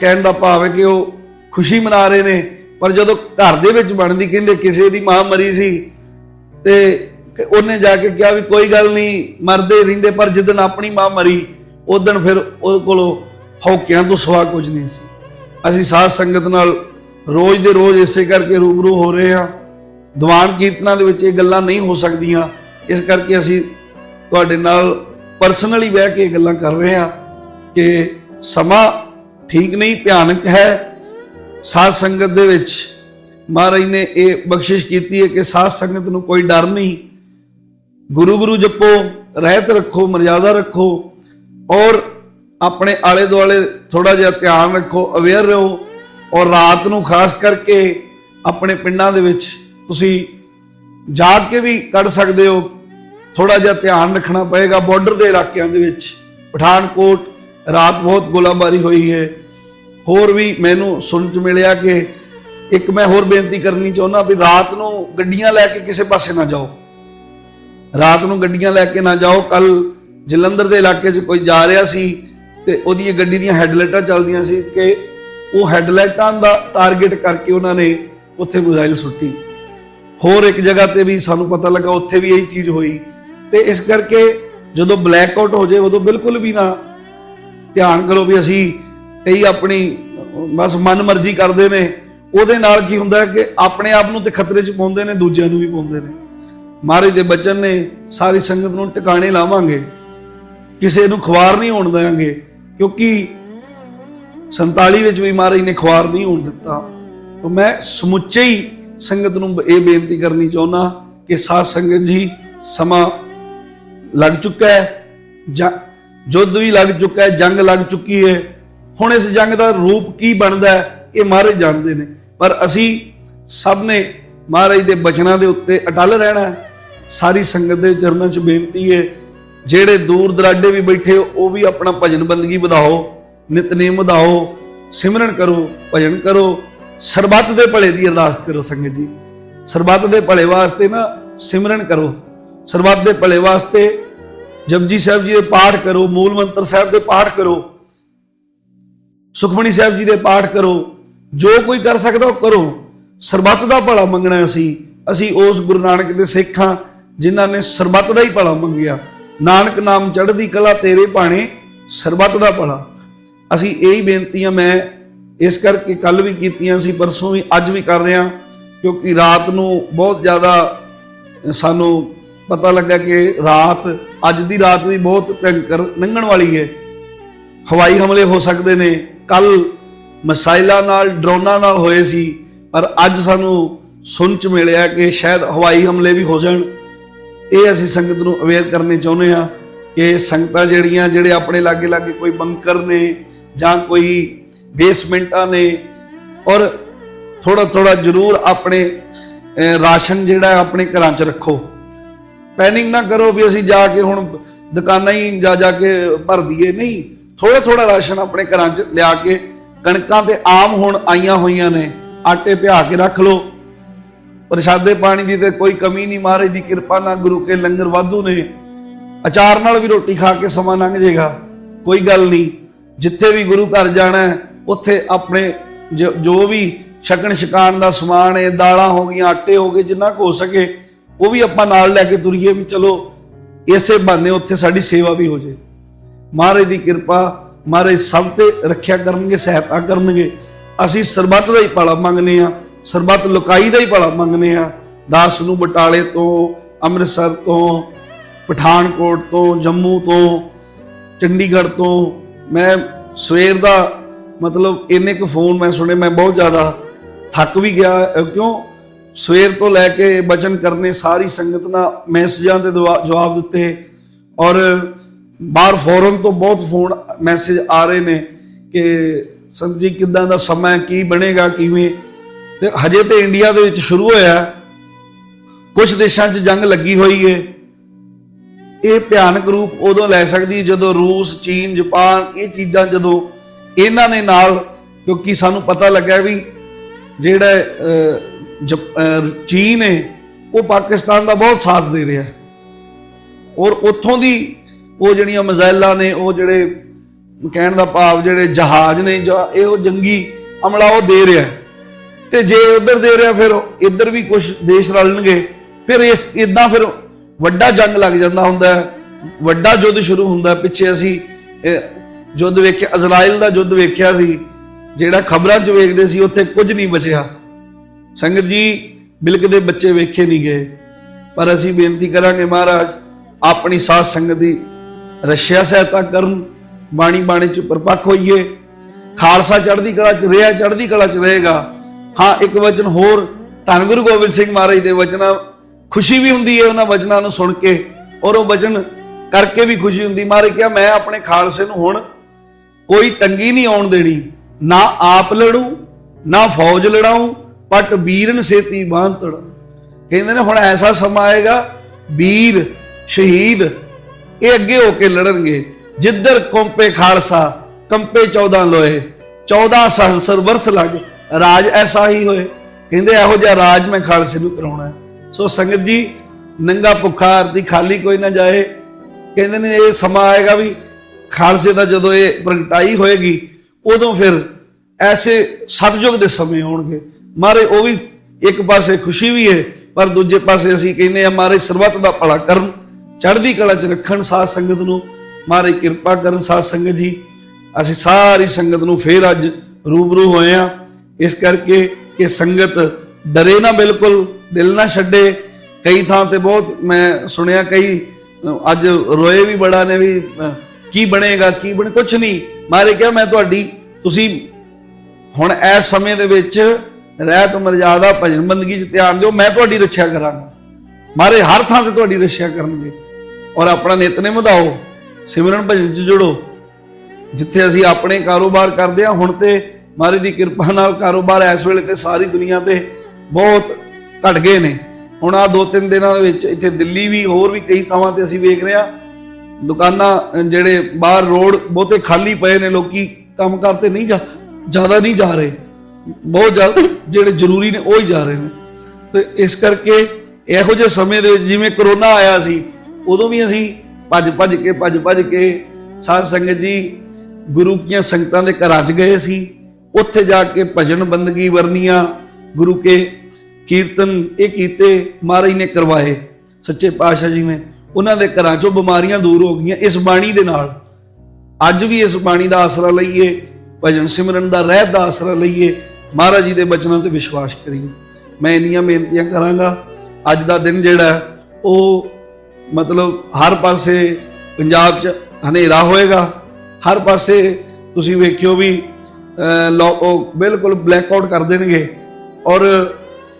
[SPEAKER 1] ਕਹਿਣ ਦਾ ਭਾਵ ਹੈ ਕਿ ਉਹ ਖੁਸ਼ੀ ਮਨਾ ਰਹੇ ਨੇ। ਪਰ ਜਦੋਂ ਘਰ ਦੇ ਵਿੱਚ ਬਣਦੀ ਕਹਿੰਦੇ ਕਿਸੇ ਦੀ ਮਾਂ ਮਰੀ ਸੀ ਤੇ ਉਹਨੇ ਜਾ ਕੇ ਕਿਹਾ ਵੀ ਕੋਈ ਗੱਲ ਨਹੀਂ, ਮਰਦੇ ਰਹਿੰਦੇ, ਪਰ ਜਿੱਦਣ ਆਪਣੀ ਮਾਂ ਮਰੀ ਉਦੋਂ ਫਿਰ ਉਹਦੇ ਕੋਲੋਂ ਹੌਕਿਆਂ ਤੋਂ ਸਵਾ ਕੁਝ ਨਹੀਂ ਸੀ। ਅਸੀਂ ਸਾਧ ਸੰਗਤ ਨਾਲ ਰੋਜ਼ ਦੇ ਰੋਜ਼ ਇਸੇ ਕਰਕੇ ਰੂਬਰੂ ਹੋ ਰਹੇ ਹਾਂ। ਦੀਵਾਨ ਕੀਰਤਨਾਂ ਦੇ ਵਿੱਚ ਇਹ ਗੱਲਾਂ ਨਹੀਂ ਹੋ ਸਕਦੀਆਂ। ਇਸ ਕਰਕੇ ਅਸੀਂ ਤੁਹਾਡੇ ਨਾਲ ਪਰਸਨਲੀ ਬਹਿ ਕੇ ਇਹ ਗੱਲਾਂ ਕਰ ਰਹੇ ਹਾਂ ਕਿ ਸਮਾਂ ਠੀਕ ਨਹੀਂ, ਭਿਆਨਕ ਹੈ। ਸਾਧ ਸੰਗਤ ਦੇ ਵਿੱਚ ਮਹਾਰਾਜ ਨੇ ਇਹ ਬਖਸ਼ਿਸ਼ ਕੀਤੀ ਹੈ ਕਿ ਸਾਧ ਸੰਗਤ ਨੂੰ ਕੋਈ ਡਰ ਨਹੀਂ। ਗੁਰੂ ਗੁਰੂ ਜਪੋ, ਰਹਿਤ ਰੱਖੋ ਮਰਜ਼ਾਦਾ ਰੱਖੋ ਔਰ ਆਪਣੇ ਆਲੇ ਦੁਆਲੇ ਥੋੜਾ ਜਿਹਾ ਧਿਆਨ ਰੱਖੋ ਅਵੇਅਰ ਰਹੋ ਔਰ ਰਾਤ ਨੂੰ ਖਾਸ ਕਰਕੇ ਆਪਣੇ ਪਿੰਡਾਂ ਦੇ ਵਿੱਚ ਤੁਸੀਂ ਜਾਗ ਕੇ ਵੀ ਕੱਢ ਸਕਦੇ ਹੋ। ਥੋੜਾ ਜਿਹਾ ਧਿਆਨ ਰੱਖਣਾ ਪਏਗਾ ਬਾਰਡਰ ਦੇ ਇਲਾਕਿਆਂ ਦੇ ਵਿੱਚ, ਪਠਾਨਕੋਟ ਰਾਤ ਬਹੁਤ ਗੋਲਾਬਾਰੀ ਹੋਈ ਹੈ। ਹੋਰ ਵੀ ਮੈਨੂੰ ਸੁਣ ਚ ਮਿਲਿਆ ਕਿ ਇੱਕ ਮੈਂ ਹੋਰ ਬੇਨਤੀ ਕਰਨੀ ਚਾਹੁੰਦਾ ਵੀ ਰਾਤ ਨੂੰ ਗੱਡੀਆਂ ਲੈ ਕੇ ਕਿਸੇ ਪਾਸੇ ਨਾ ਜਾਓ। ਰਾਤ ਨੂੰ ਗੱਡੀਆਂ ਲੈ ਕੇ ਨਾ ਜਾਓ। ਕੱਲ ਜਲੰਧਰ ਦੇ ਇਲਾਕੇ 'ਚ ਕੋਈ ਜਾ ਰਿਹਾ ਸੀ ਤੇ ਉਹਦੀ ਗੱਡੀ ਦੀਆਂ ਹੈਡਲਾਈਟਾਂ ਚੱਲਦੀਆਂ ਸੀ ਕਿ ਉਹ ਹੈਡਲਾਈਟਾਂ ਦਾ ਟਾਰਗੇਟ ਕਰਕੇ ਉਹਨਾਂ ਨੇ ਉੱਥੇ ਮਿਜ਼ਾਈਲ ਸੁੱਟੀ। ਹੋਰ ਇੱਕ ਜਗ੍ਹਾ ਤੇ ਵੀ ਸਾਨੂੰ ਪਤਾ ਲੱਗਾ, ਉੱਥੇ ਵੀ ਇਹੀ ਚੀਜ਼ ਹੋਈ। ਤੇ ਇਸ ਕਰਕੇ ਜਦੋਂ ਬਲੈਕ ਆਊਟ ਹੋ ਜਾਏ ਉਦੋਂ ਬਿਲਕੁਲ ਵੀ ਨਾ ਧਿਆਨ ਕਰੋ ਵੀ ਅਸੀਂ ਕਈ ਆਪਣੀ, ਬਸ ਮਨ ਮਰਜ਼ੀ ਕਰਦੇ ਨੇ। ਉਹਦੇ ਨਾਲ ਕੀ ਹੁੰਦਾ ਕਿ ਆਪਣੇ ਆਪ ਨੂੰ ਤੇ ਖਤਰੇ 'ਚ ਪਾਉਂਦੇ ਨੇ, ਦੂਜਿਆਂ ਨੂੰ ਵੀ ਪਾਉਂਦੇ ਨੇ। ਮਹਾਰਾਜ ਦੇ ਬਚਨ ਨੇ, ਸਾਰੀ ਸੰਗਤ ਨੂੰ ਟਿਕਾਣੇ ਲਾਵਾਂਗੇ। ਕਿਸੇ ਨੂੰ ਖਵਾਰ ਨਹੀਂ ਹੋਣ ਦੇਵਾਂਗੇ ਕਿਉਂਕਿ 47 ਵਿੱਚ ਵੀ ਮਹਾਰਾਜ ਨੇ ਖਵਾਰ ਨਹੀਂ ਹੋਣ ਦਿੱਤਾ। ਤਾਂ ਮੈਂ ਸਮੁੱਚੇ ਹੀ ਸੰਗਤ ਨੂੰ ਇਹ ਬੇਨਤੀ ਕਰਨੀ ਚਾਹੁੰਦਾ ਕਿ ਸਾਧ ਸੰਗਤ ਜੀ, ਸਮਾਂ ਲੱਗ ਚੁੱਕਾ ਹੈ, ਜਾਂ ਯੁੱਧ ਵੀ ਲੱਗ ਚੁੱਕਾ ਹੈ ਜੰਗ ਲੱਗ ਚੁੱਕੀ ਹੈ। ਹੁਣ ਇਸ ਜੰਗ ਦਾ ਰੂਪ ਕੀ ਬਣਦਾ ਹੈ ਇਹ ਮਹਾਰਾਜ ਜਾਣਦੇ ਨੇ। ਪਰ ਅਸੀਂ ਸਭ ਨੇ ਮਹਾਰਾਜ ਦੇ ਬਚਨਾਂ ਦੇ ਉੱਤੇ ਅਟਲ ਰਹਿਣਾ ਹੈ। ਸਾਰੀ ਸੰਗਤ ਦੇ ਚਰਨਾਂ 'ਚ ਬੇਨਤੀ ਹੈ ਜਿਹੜੇ ਦੂਰ ਦਰਾਡੇ ਵੀ ਬੈਠੇ ਹੋ, ਉਹ ਵੀ ਆਪਣਾ ਭਜਨ ਬੰਦਗੀ ਵਧਾਓ ਨਿਤਨੇਮ ਵਧਾਓ ਸਿਮਰਨ ਕਰੋ ਭਜਨ ਕਰੋ। ਸਰਬੱਤ ਦੇ ਭਲੇ ਦੀ ਅਰਦਾਸ ਕਰੋ ਸੰਗਤ ਜੀ। ਸਰਬੱਤ ਦੇ ਭਲੇ ਵਾਸਤੇ ਨਾ ਸਿਮਰਨ ਕਰੋ। ਸਰਬੱਤ ਦੇ ਭਲੇ ਵਾਸਤੇ ਜਪਜੀ ਸਾਹਿਬ ਜੀ ਦੇ ਪਾਠ ਕਰੋ, ਮੂਲ ਮੰਤਰ ਸਾਹਿਬ ਦੇ ਪਾਠ ਕਰੋ ਸੁਖਮਣੀ ਸਾਹਿਬ ਜੀ ਦੇ ਪਾਠ ਕਰੋ, ਜੋ ਕੋਈ ਕਰ ਸਕਦਾ ਉਹ ਕਰੋ। ਸਰਬੱਤ ਦਾ ਭਲਾ ਮੰਗਣਾ ਅਸੀਂ। ਅਸੀਂ ਉਸ ਗੁਰੂ ਨਾਨਕ ਦੇ ਸਿੱਖ ਹਾਂ, ਜਿਨ੍ਹਾਂ ਨੇ ਸਰਬੱਤ ਦਾ ਹੀ ਭਲਾ ਮੰਗਿਆ। ਨਾਨਕ ਨਾਮ ਚੜ੍ਹਦੀ ਕਲਾ ਤੇਰੇ ਭਾਣੇ, ਸਰਬੱਤ ਦਾ ਭਲਾ। ਅਸੀਂ ਇਹੀ ਬੇਨਤੀਆਂ ਮੈਂ ਇਸ ਕਰਕੇ ਕੱਲ ਵੀ ਕੀਤੀਆਂ ਸੀ, ਪਰਸੋਂ ਵੀ ਅੱਜ ਵੀ ਕਰ ਰਿਹਾ, ਕਿਉਂਕਿ ਰਾਤ ਨੂੰ ਬਹੁਤ ਜ਼ਿਆਦਾ ਸਾਨੂੰ ਪਤਾ ਲੱਗਾ ਕਿ ਰਾਤ, ਅੱਜ ਦੀ ਰਾਤ ਵੀ ਬਹੁਤ ਭਿਅੰਕਰ ਲੰਘਣ ਵਾਲੀ ਹੈ। ਹਵਾਈ ਹਮਲੇ ਹੋ ਸਕਦੇ ਨੇ। ਕੱਲ ਮਸਾਇਲਾਂ ਨਾਲ, ਡਰੋਨਾਂ ਨਾਲ ਹੋਏ ਸੀ। ਪਰ ਅੱਜ ਸਾਨੂੰ ਸੁਣ ਚ ਮਿਲਿਆ ਕਿ ਸ਼ਾਇਦ ਹਵਾਈ ਹਮਲੇ ਵੀ ਹੋ ਜਾਣ। ਇਹ ਅਸੀਂ ਸੰਗਤ ਨੂੰ ਅਵੇਅਰ ਕਰਨੇ ਚਾਹੁੰਦੇ ਆ ਕਿ ਸੰਗਤਾਂ ਜਿਹੜੀਆਂ, ਜਿਹੜੇ ਆਪਣੇ ਲਾਗੇ ਲਾਗੇ ਕੋਈ ਬੰਕਰ ਨੇ ਜਾਂ ਕੋਈ ਬੇਸਮੈਂਟਾਂ ਨੇ ਔਰ ਥੋੜਾ ਥੋੜਾ ਜ਼ਰੂਰ ਆਪਣੇ ਰਾਸ਼ਨ ਜਿਹੜਾ ਆਪਣੇ ਘਰਾਂ 'ਚ ਰੱਖੋ। ਪੈਨਿੰਗ ਨਾ ਕਰੋ ਵੀ ਅਸੀਂ ਜਾ ਕੇ ਹੁਣ ਦੁਕਾਨਾਂ ਹੀ ਜਾ ਜਾ ਕੇ ਭਰ ਦਈਏ। ਨਹੀਂ ਥੋੜਾ ਥੋੜਾ ਰਾਸ਼ਨ ਆਪਣੇ ਘਰਾਂ 'ਚ ਲਿਆ ਕੇ ਕਣਕਾਂ ਤੇ ਆਮ ਹੁਣ ਆਈਆਂ ਹੋਈਆਂ ਨੇ, ਆਟੇ ਭਿਆ ਕੇ ਰੱਖ ਲਓ। ਪ੍ਰਸ਼ਾਦੇ ਪਾਣੀ ਦੀ ਤੇ ਕੋਈ ਕਮੀ ਨਹੀਂ, ਮਹਾਰਾਜ ਦੀ ਕਿਰਪਾ ਨਾਲ ਗੁਰੂ ਕੇ ਲੰਗਰ ਵਾਧੂ ਨੇ। ਅਚਾਰ ਨਾਲ ਵੀ ਰੋਟੀ ਖਾ ਕੇ ਸਮਾਂ ਲੰਘ ਜਾਏਗਾ, ਕੋਈ ਗੱਲ ਨਹੀਂ। ਜਿੱਥੇ ਵੀ ਗੁਰੂ ਘਰ ਜਾਣਾ, ਉੱਥੇ ਆਪਣੇ ਜੋ ਜੋ ਵੀ ਛਕਣ ਛਕਾਣ ਦਾ ਸਮਾਨ ਹੈ, ਦਾਲਾਂ ਹੋ ਗਈਆਂ, ਆਟੇ ਹੋ ਗਏ, ਜਿੰਨਾ ਕੁ ਹੋ ਸਕੇ ਉਹ ਵੀ ਆਪਾਂ ਨਾਲ ਲੈ ਕੇ ਤੁਰੀਏ ਵੀ ਚਲੋ, ਇਸੇ ਬਹਾਨੇ ਉੱਥੇ ਸਾਡੀ ਸੇਵਾ ਵੀ ਹੋ ਜੇ। ਮਹਾਰਾਜ ਦੀ ਕਿਰਪਾ, ਮਹਾਰਾਜ ਸਭ ਤੇ ਰੱਖਿਆ ਕਰਨਗੇ, ਸਹਾਇਤਾ ਕਰਨਗੇ। ਅਸੀਂ ਸਰਬੱਤ ਦਾ ਹੀ ਭਲਾ ਮੰਗਨੇ ਆ, ਸਰਬੱਤ ਲੁਕਾਈ ਦਾ ਹੀ ਭਲਾ ਮੰਗਨੇ ਆ। ਦਾਸ ਨੂੰ ਬਟਾਲੇ ਤੋਂ, ਅੰਮ੍ਰਿਤਸਰ ਤੋਂ, ਪਠਾਨਕੋਟ ਤੋਂ, ਜੰਮੂ ਤੋਂ, ਚੰਡੀਗੜ੍ਹ ਤੋਂ, ਮੈਂ ਸਵੇਰ ਦਾ ਮਤਲਬ ਇੰਨੇ ਕੁ ਫੋਨ ਮੈਂ ਸੁਣੇ, ਮੈਂ ਬਹੁਤ ਜ਼ਿਆਦਾ ਥੱਕ ਵੀ ਗਿਆ। ਕਿਉਂ? ਸਵੇਰ ਤੋਂ ਲੈ ਕੇ ਬਚਨ ਕਰਨੇ ਸਾਰੀ ਸੰਗਤ ਨਾਲ ਮੈਸੇਜਾਂ ਦੇ ਦਵਾ- ਜਵਾਬ ਦਿੱਤੇ ਔਰ ਬਾਹਰ ਫੋਰਨ ਤੋਂ ਬਹੁਤ ਫੋਨ ਮੈਸੇਜ ਆ ਰਹੇ ਨੇ ਕਿ ਸੰਤ ਜੀ ਕਿਦਾਂ ਦਾ ਸਮਾਂ ਕੀ ਬਣੇਗਾ ਕਿਵੇਂ? ਤੇ ਹਜੇ ਤੇ ਇੰਡੀਆ ਦੇ ਵਿੱਚ ਸ਼ੁਰੂ ਹੋਇਆ ਕੁਝ ਦੇਸ਼ਾਂ 'ਚ ਜੰਗ ਲੱਗੀ ਹੋਈ ਏ। ਇਹ ਭਿਆਨਕ ਰੂਪ ਉਦੋਂ ਲੈ ਸਕਦੀ ਜਦੋਂ ਰੂਸ ਚੀਨ ਜਾਪਾਨ ਇਹ ਚੀਜ਼ਾਂ ਜਦੋਂ ਇਹਨਾਂ ਨੇ ਨਾਲ ਕਿਉਂਕਿ ਸਾਨੂੰ ਪਤਾ ਲੱਗਾ ਵੀ ਜਿਹੜਾ ਅਹ, ਚੀਨ ਹੈ, ਉਹ ਪਾਕਿਸਤਾਨ ਦਾ ਬਹੁਤ ਸਾਥ ਦੇ ਰਿਹਾ ਔਰ ਉੱਥੋਂ ਦੀ ਉਹ ਜਿਹੜੀਆਂ ਮਜ਼ਾਇਲਾਂ ਨੇ, ਉਹ ਜਿਹੜੇ ਕਹਿਣ ਦਾ ਭਾਵ ਜਿਹੜੇ ਜਹਾਜ਼ ਨੇ, ਜਾਂ ਇਹ ਉਹ ਜੰਗੀ ਅਮਲਾ ਉਹ ਦੇ ਰਿਹਾ ਤੇ ਜੇ ਉਧਰ ਦੇ ਰਿਹਾ, ਫਿਰ ਇੱਧਰ ਵੀ ਕੁਝ ਦੇਸ਼ ਰਲਣਗੇ। ਫਿਰ ਇਸ ਇਦਾਂ ਫਿਰ ਵੱਡਾ ਜੰਗ ਲੱਗ ਜਾਂਦਾ ਹੁੰਦਾ ਹੈ। ਵੱਡਾ ਯੁੱਧ ਸ਼ੁਰੂ ਹੁੰਦਾ ਪਿੱਛੇ ਅਸੀਂ ਯੁੱਧ ਵੇਖਿਆ ਇਜ਼ਰਾਈਲ ਦਾ ਯੁੱਧ ਵੇਖਿਆ ਸੀ। ਜਿਹੜਾ ਖਬਰਾਂ 'ਚ ਵੇਖਦੇ ਸੀ, ਉੱਥੇ ਕੁਝ ਨਹੀਂ ਬਚਿਆ। ਸੰਗਤ ਜੀ ਬਿਲਕ ਦੇ ਬੱਚੇ ਵੇਖੇ ਨਹੀਂ ਗਏ। ਪਰ ਅਸੀਂ ਬੇਨਤੀ ਕਰਾਂਗੇ ਮਹਾਰਾਜ, ਆਪਣੀ ਸਾਧ ਸੰਗਤ ਦੀ ਰਸ਼ਿਆ ਸਹਾਇਤਾ ਕਰਨ, ਬਾਣੀ ਬਾਣੀ ਚ ਪਰਪੱਕ ਹੋਈਏ। ਖਾਲਸਾ ਚੜ੍ਹਦੀ ਕਲਾ ਚ ਰਿਹਾ, ਚੜ੍ਹਦੀ ਕਲਾ ਚ ਰਹੇਗਾ। ਹਾਂ, ਇੱਕ ਵਚਨ ਹੋਰ, ਧੰਨ ਗੁਰੂ ਗੋਬਿੰਦ ਸਿੰਘ ਮਹਾਰਾਜ ਦੇ ਵਚਨਾਂ, ਖੁਸ਼ੀ ਵੀ ਹੁੰਦੀ ਹੈ ਉਹਨਾਂ ਵਚਨਾਂ ਨੂੰ ਸੁਣ ਕੇ, ਔਰ ਉਹ ਵਚਨ ਕਰਕੇ ਵੀ ਖੁਸ਼ੀ ਹੁੰਦੀ। ਮਹਾਰਾਜ ਕਿਹਾ, ਮੈਂ ਆਪਣੇ ਖਾਲਸੇ ਨੂੰ ਹੁਣ ਕੋਈ ਤੰਗੀ ਨਹੀਂ ਆਉਣ ਦੇਣੀ। ਨਾ ਆਪ ਲੜੂ, ਨਾ ਫੌਜ ਲੜਾਉ ਪਟ ਵੀਰਨ ਸੇਤੀ ਬਾਂਹ ਤੜ ਕਹਿੰਦੇ ਨੇ ਹੁਣ ਐਸਾ ਸਮਾਂ ਆਏਗਾ ਵੀਰ ਸ਼ਹੀਦ, ਇਹ ਅੱਗੇ ਹੋ ਕੇ ਲੜਨਗੇ। ਜਿੱਧਰ ਕੰਪੇ ਖਾਲਸਾ, ਕੰਪੇ 14 ਲੋਏ 14 ਸਹਸਰ ਵਰਸ ਲੱਗ, ਰਾਜ ਐਸਾ ਹੀ ਹੋਏ। ਕਹਿੰਦੇ ਇਹੋ ਜਿਹਾ ਰਾਜ ਮੈਂ ਖਾਲਸੇ ਨੂੰ ਕਰਾਉਣਾ ਸੋ ਸੰਗਤ ਜੀ, ਨੰਗਾ ਭੁੱਖਾ ਆਰਤੀ ਖਾਲੀ ਕੋਈ ਨਾ ਜਾਏ। ਕਹਿੰਦੇ ਨੇ ਇਹ ਸਮਾਂ ਆਏਗਾ ਵੀ ਖਾਲਸੇ ਦਾ ਜਦੋਂ ਇਹ ਪ੍ਰਗਟਾਈ ਹੋਏਗੀ, ਉਦੋਂ ਫਿਰ ਐਸੇ ਸਤਜੁਗ ਦੇ ਸਮੇਂ ਆਉਣਗੇ ਮਾਰੇ, ਉਹ ਵੀ ਇੱਕ ਪਾਸੇ ਖੁਸ਼ੀ ਵੀ ਹੈ, ਪਰ ਦੂਜੇ ਪਾਸੇ ਅਸੀਂ ਕਹਿੰਦੇ ਆ ਮਾਰੇ, ਸਰਬੱਤ ਦਾ ਭਲਾ ਕਰਨ, ਚੜ੍ਹਦੀ ਕਲਾ ਚ ਰੱਖਣ ਸਾਧ ਸੰਗਤ ਨੂੰ, ਮਾਰੇ, ਕਿਰਪਾ ਕਰਨ ਸਾਧ ਸੰਗਤ ਜੀ। ਅਸੀਂ ਸਾਰੀ ਸੰਗਤ ਨੂੰ ਫੇਰ ਅੱਜ ਰੂਬਰੂ ਹੋਏ ਆ ਇਸ ਕਰਕੇ ਕਿ ਸੰਗਤ ਡਰੇ ਨਾ ਬਿਲਕੁਲ, ਦਿਲ ਨਾ ਛੱਡੇ। ਕਈ ਥਾਂ ਤੇ ਬਹੁਤ ਮੈਂ ਸੁਣਿਆ, ਕਈ ਅੱਜ ਰੋਏ ਵੀ ਬੜਾ ਨੇ ਵੀ ਕੀ ਬਣੇਗਾ, ਕੀ ਬਣੇ, ਕੁਛ ਨਹੀਂ। ਮਾਰੇ, ਕਿਹਾ ਮੈਂ ਤੁਹਾਡੀ, ਤੁਸੀਂ ਹੁਣ ਇਸ ਸਮੇਂ ਦੇ ਵਿੱਚ ਰਹਿਤ ਮਰਜ਼ਾਦਾ ਭਜਨ ਬੰਦਗੀ 'ਚ ਧਿਆਨ ਦਿਓ, ਮੈਂ ਤੁਹਾਡੀ ਰੱਖਿਆ ਕਰਾਂਗਾ। ਮਾਰੇ ਹਰ ਥਾਂ ਤੇ ਤੁਹਾਡੀ ਰੱਖਿਆ ਕਰਨਗੇ। ਔਰ ਆਪਣਾ ਨਿਤਨੇ ਵਧਾਓ, ਸਿਮਰਨ ਭਜਨ 'ਚ ਜੁੜੋ। ਜਿੱਥੇ ਅਸੀਂ ਆਪਣੇ ਕਾਰੋਬਾਰ ਕਰਦੇ ਆ ਹੁਣ ਤੇ ਮਾਰੇ ਦੀ ਕਿਰਪਾ ਨਾਲ ਕਾਰੋਬਾਰ ਇਸ ਵੇਲੇ ਤੇ ਸਾਰੀ ਦੁਨੀਆ ਤੇ ਬਹੁਤ ਘਟ ਗਏ ਨੇ। ਹੁਣ ਆ ਦੋ ਤਿੰਨ ਦਿਨਾਂ ਦੇ ਵਿੱਚ ਇੱਥੇ ਦਿੱਲੀ ਵੀ, ਹੋਰ ਵੀ ਕਈ ਥਾਵਾਂ ਤੇ ਅਸੀਂ ਵੇਖ ਰਹੇ ਆ ਦੁਕਾਨਾਂ ਜਿਹੜੇ ਬਾਹਰ ਰੋਡ ਬਹੁਤੇ ਖਾਲੀ ਪਏ ਨੇ, ਲੋਕੀ ਕੰਮ ਕਰਤੇ ਨਹੀਂ ਜਾ, ਜ਼ਿਆਦਾ ਨਹੀਂ ਜਾ ਰਹੇ। ਬਹੁਤ ਜ਼ਿਆਦਾ, ਜਿਹੜੇ ਜ਼ਰੂਰੀ ਨੇ ਉਹ ਹੀ ਜਾ ਰਹੇ ਨੇ। ਤੇ ਇਸ ਕਰਕੇ ਇਹੋ ਜਿਹੇ ਸਮੇਂ ਦੇ ਵਿੱਚ ਜਿਵੇਂ ਕਰੋਨਾ ਆਇਆ ਸੀ, ਉਦੋਂ ਵੀ ਅਸੀਂ ਭੱਜ ਭੱਜ ਕੇ, ਭੱਜ ਭੱਜ ਕੇ ਸਾਧ ਸੰਗਤ ਜੀ ਗੁਰੂ ਕੀਆਂ ਸੰਗਤਾਂ ਦੇ ਘਰਾਂ 'ਚ ਗਏ ਸੀ। ਉੱਥੇ ਜਾ ਕੇ ਭਜਨ ਬੰਦਗੀ ਵਰਨੀਆਂ, ਗੁਰੂ ਕੇ ਕੀਰਤਨ ਇਹ ਕੀਤੇ, ਮਹਾਰਾਜ ਨੇ ਕਰਵਾਏ, ਸੱਚੇ ਪਾਤਸ਼ਾਹ ਜੀ ਨੇ। ਉਹਨਾਂ ਦੇ ਘਰਾਂ 'ਚੋਂ ਬਿਮਾਰੀਆਂ ਦੂਰ ਹੋ ਗਈਆਂ ਇਸ ਬਾਣੀ ਦੇ ਨਾਲ। ਅੱਜ ਵੀ ਇਸ ਬਾਣੀ ਦਾ ਆਸਰਾ ਲਈਏ, ਭਜਨ ਸਿਮਰਨ ਦਾ ਰਹਿਤ ਦਾ ਆਸਰਾ ਲਈਏ ਮਹਾਰਾਜ ਜੀ ਦੇ ਬਚਨਾਂ ਤੇ ਵਿਸ਼ਵਾਸ ਕਰੀਏ। ਮੈਂ ਇੰਨੀਆਂ ਬੇਨਤੀਆਂ ਕਰਾਂਗਾ ਅੱਜ ਦਾ ਦਿਨ ਜਿਹੜਾ ਉਹ ਮਤਲਬ ਹਰ ਪਾਸੇ ਪੰਜਾਬ 'ਚ ਹਨੇਰਾ ਹੋਏਗਾ। ਹਰ ਪਾਸੇ ਤੁਸੀਂ ਵੇਖਿਓ ਵੀ ਅਹ, ਲੋ- ਬਿਲਕੁਲ ਬਲੈਕ ਆਊਟ ਕਰ ਦੇਣਗੇ ਔਰ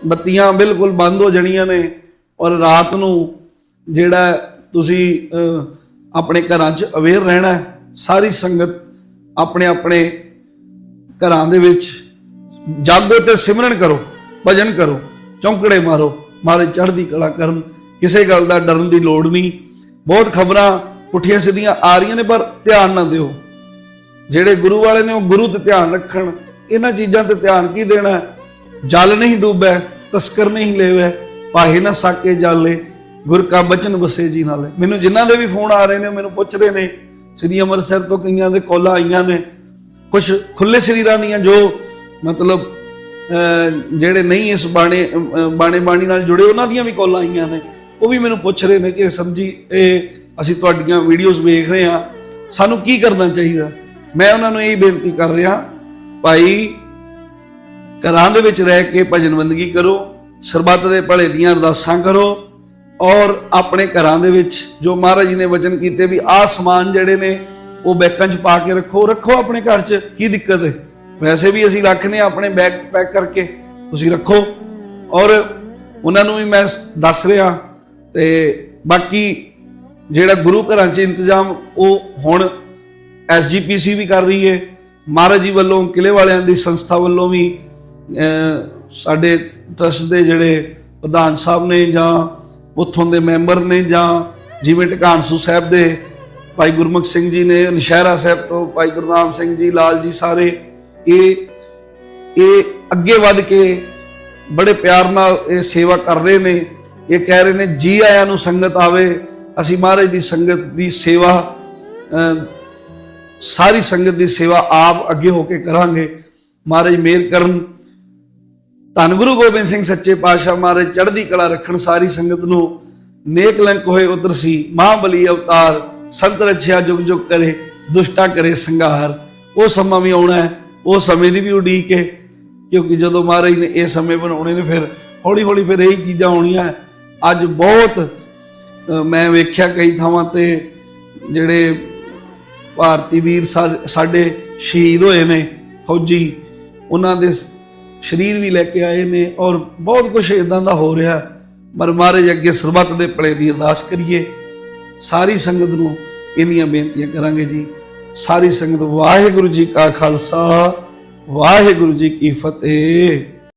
[SPEAKER 1] ਬੱਤੀਆਂ ਬਿਲਕੁਲ ਬੰਦ ਹੋ ਜਾਣੀਆਂ ਨੇ ਔਰ ਰਾਤ ਨੂੰ ਜਿਹੜਾ ਤੁਸੀਂ ਆਪਣੇ ਘਰਾਂ 'ਚ ਅਵੇਅਰ ਰਹਿਣਾ ਸਾਰੀ ਸੰਗਤ ਆਪਣੇ ਆਪਣੇ ਘਰਾਂ ਦੇ ਵਿੱਚ ਜਾਗੋ ਤੇ ਸਿਮਰਨ ਕਰੋ, ਭਜਨ ਕਰੋ, ਚੌਂਕੜੇ ਮਾਰੋ, ਮਾਰੇ ਚੜ੍ਹਦੀ ਕਲਾ ਕਰਨ। ਕਿਸੇ ਗੱਲ ਦਾ ਡਰਨ ਦੀ ਲੋੜ ਨਹੀਂ। ਬਹੁਤ ਖਬਰਾਂ ਪੁੱਠੀਆਂ ਸਿੱਧੀਆਂ ਆ ਰਹੀਆਂ ਨੇ, ਪਰ ਧਿਆਨ ਨਾ ਦਿਓ। ਜਿਹੜੇ ਗੁਰੂ ਵਾਲੇ ਨੇ ਉਹ ਗੁਰੂ ਤੇ ਧਿਆਨ ਰੱਖਣ। ਇਹਨਾਂ ਚੀਜ਼ਾਂ ਤੇ ਧਿਆਨ ਕੀ ਦੇਣਾ? ਜਲ ਨਹੀਂ ਡੂਬੈ, ਤਸਕਰ ਨਹੀਂ ਲੈਵੈ ਪਾਹੇ ਨਾ ਸਾਕੇ ਜਾਲੇ। ਗੁਰ ਕਾ ਬਚਨ ਵਸੇ ਜੀ ਨਾਲੇ। ਮੈਨੂੰ ਜਿਨ੍ਹਾਂ ਦੇ ਵੀ ਫੋਨ ਆ ਰਹੇ ਨੇ, ਉਹ ਮੈਨੂੰ ਪੁੱਛ ਰਹੇ ਨੇ। ਸ੍ਰੀ ਅੰਮ੍ਰਿਤਸਰ ਤੋਂ ਕਈਆਂ ਦੇ ਕੋਲਾਂ ਆਈਆਂ ਨੇ। ਕੁਝ ਖੁੱਲੇ ਸਰੀਰਾਂ ਦੀਆਂ ਜੋ ਮਤਲਬ ਜਿਹੜੇ ਨਹੀਂ ਇਸ ਬਾਣੇ ਬਾਣੇ ਬਾਣੀ ਨਾਲ ਜੁੜੇ, ਉਹਨਾਂ ਦੀਆਂ ਵੀ ਕਾਲਾਂ ਆਈਆਂ ਨੇ। ਉਹ ਵੀ ਮੈਨੂੰ ਪੁੱਛ ਰਹੇ ਨੇ ਕਿ ਸਮਝੀ, ਇਹ ਅਸੀਂ ਤੁਹਾਡੀਆਂ ਵੀਡੀਓਜ਼ ਵੇਖ ਰਹੇ ਹਾਂ। ਸਾਨੂੰ ਕੀ ਕਰਨਾ ਚਾਹੀਦਾ? ਮੈਂ ਉਹਨਾਂ ਨੂੰ ਇਹ ਬੇਨਤੀ ਕਰ ਰਿਹਾ, ਭਾਈ, ਘਰਾਂ ਦੇ ਵਿੱਚ ਰਹਿ ਕੇ ਭਜਨ ਬੰਦਗੀ ਕਰੋ, ਸਰਬੱਤ ਦੇ ਭਲੇ ਦੀਆਂ ਅਰਦਾਸਾਂ ਕਰੋ, ਔਰ ਆਪਣੇ ਘਰਾਂ ਦੇ ਵਿੱਚ ਜੋ ਮਹਾਰਾਜ ਜੀ ਨੇ ਵਚਨ ਕੀਤੇ ਵੀ ਆਹ ਸਮਾਨ ਜਿਹੜੇ ਨੇ, ਉਹ ਬੈਕਾਂ 'ਚ ਪਾ ਕੇ ਰੱਖੋ ਰੱਖੋ ਆਪਣੇ ਘਰ 'ਚ। ਕੀ ਦਿੱਕਤ ਹੈ? ਵੈਸੇ ਵੀ ਅਸੀਂ ਰੱਖਨੇ ਆ ਆਪਣੇ ਬੈਗ ਪੈਕ ਕਰਕੇ, ਤੁਸੀਂ ਰੱਖੋ। ਔਰ ਉਹਨਾਂ ਨੂੰ ਵੀ ਮੈਂ ਦੱਸ ਰਿਹਾ ਤੇ ਬਾਕੀ ਜਿਹੜਾ ਗੁਰੂ ਘਰਾਂ 'ਚ ਇੰਤਜ਼ਾਮ, ਉਹ ਹੁਣ ਐਸਜੀਪੀਸੀ ਵੀ ਕਰ ਰਹੀ ਹੈ ਮਹਾਰਾਜ ਜੀ ਵੱਲੋਂ ਕਿਲੇ ਵਾਲਿਆਂ ਦੀ ਸੰਸਥਾ ਵੱਲੋਂ ਵੀ ਸਾਡੇ ਟਰਸਟ ਦੇ ਜਿਹੜੇ ਪ੍ਰਧਾਨ ਸਾਹਿਬ ਨੇ ਜਾਂ ਉੱਥੋਂ ਦੇ ਮੈਂਬਰ ਨੇ ਜਾਂ ਜਿਵੇਂ ਟਿਕਾਣਸੂ ਸਾਹਿਬ ਦੇ ਭਾਈ ਗੁਰਮੁਖ ਸਿੰਘ ਜੀ ਨੇ, ਨਸ਼ਹਿਰਾ ਸਾਹਿਬ ਤੋਂ ਭਾਈ ਗੁਰਨਾਮ ਸਿੰਘ ਜੀ, ਲਾਲ ਜੀ ਸਾਰੇ ਇਹ ਇਹ ਅੱਗੇ ਵੱਧ ਕੇ ਬੜੇ ਪਿਆਰ ਨਾਲ ਇਹ ਸੇਵਾ ਕਰ ਰਹੇ ਨੇ। ਇਹ ਕਹਿ ਰਹੇ ਨੇ ਜੀ ਆਇਆਂ ਨੂੰ ਸੰਗਤ ਆਵੇ। ਅਸੀਂ ਮਹਾਰਾਜ ਦੀ ਸੰਗਤ ਦੀ ਸੇਵਾ ਅਹ, ਸਾਰੀ ਸੰਗਤ ਦੀ ਸੇਵਾ ਆਪ ਅੱਗੇ ਹੋ ਕੇ ਕਰਾਂਗੇ। ਮਹਾਰਾਜ ਮੇਰ ਕਰਨ। ਧੰਨ ਗੁਰੂ ਗੋਬਿੰਦ ਸਿੰਘ ਸੱਚੇ ਪਾਤਸ਼ਾਹ ਮਹਾਰਾਜ ਚੜ੍ਹਦੀ ਕਲਾ ਰੱਖਣ ਸਾਰੀ ਸੰਗਤ ਨੂੰ। ਨੇਕ ਲੰਕ ਹੋਏ ਉਤਰ ਸੀ ਮਹਾਬਲੀ ਅਵਤਾਰ। ਸੰਤ ਰਛਿਆ ਜੁਗ ਜੁਗ ਕਰੇ ਦੁਸ਼ਟਾ ਕਰੇ ਸੰਘਾਰ। ਉਹ ਸਮਾਂ ਵੀ ਆਉਣਾ ਹੈ। ਉਹ ਸਮੇਂ ਦੀ ਵੀ ਉਡੀਕ ਹੈ ਕਿਉਂਕਿ ਜਦੋਂ ਮਹਾਰਾਜ ਨੇ ਇਹ ਸਮੇਂ ਬਣਾਉਣੇ ਨੇ ਫਿਰ ਹੌਲੀ ਹੌਲੀ ਫਿਰ ਇਹੀ ਚੀਜ਼ਾਂ ਆਉਣੀਆਂ ਅੱਜ ਬਹੁਤ ਮੈਂ ਵੇਖਿਆ ਕਈ ਥਾਵਾਂ ਤੇ ਜਿਹੜੇ ਭਾਰਤੀ ਵੀਰ ਸਾਡੇ ਸ਼ਹੀਦ ਹੋਏ ਨੇ ਫੌਜੀ, ਉਹਨਾਂ ਦੇ ਸਰੀਰ ਵੀ ਲੈ ਕੇ ਆਏ ਨੇ ਔਰ ਬਹੁਤ ਕੁਝ ਇਦਾਂ ਦਾ ਹੋ ਰਿਹਾ। ਪਰ ਮਹਾਰਾਜ ਅੱਗੇ ਸਰਬੱਤ ਦੇ ਭਲੇ ਦੀ ਅਰਦਾਸ ਕਰੀਏ। ਸਾਰੀ ਸੰਗਤ ਨੂੰ ਇੰਨੀਆਂ ਬੇਨਤੀਆਂ ਕਰਾਂਗੇ ਜੀ। ਸਾਰੀ ਸੰਗਤ ਵਾਹਿਗੁਰੂ ਜੀ ਕਾ ਖਾਲਸਾ ਵਾਹਿਗੁਰੂ ਜੀ ਕੀ ਫਤਿਹ।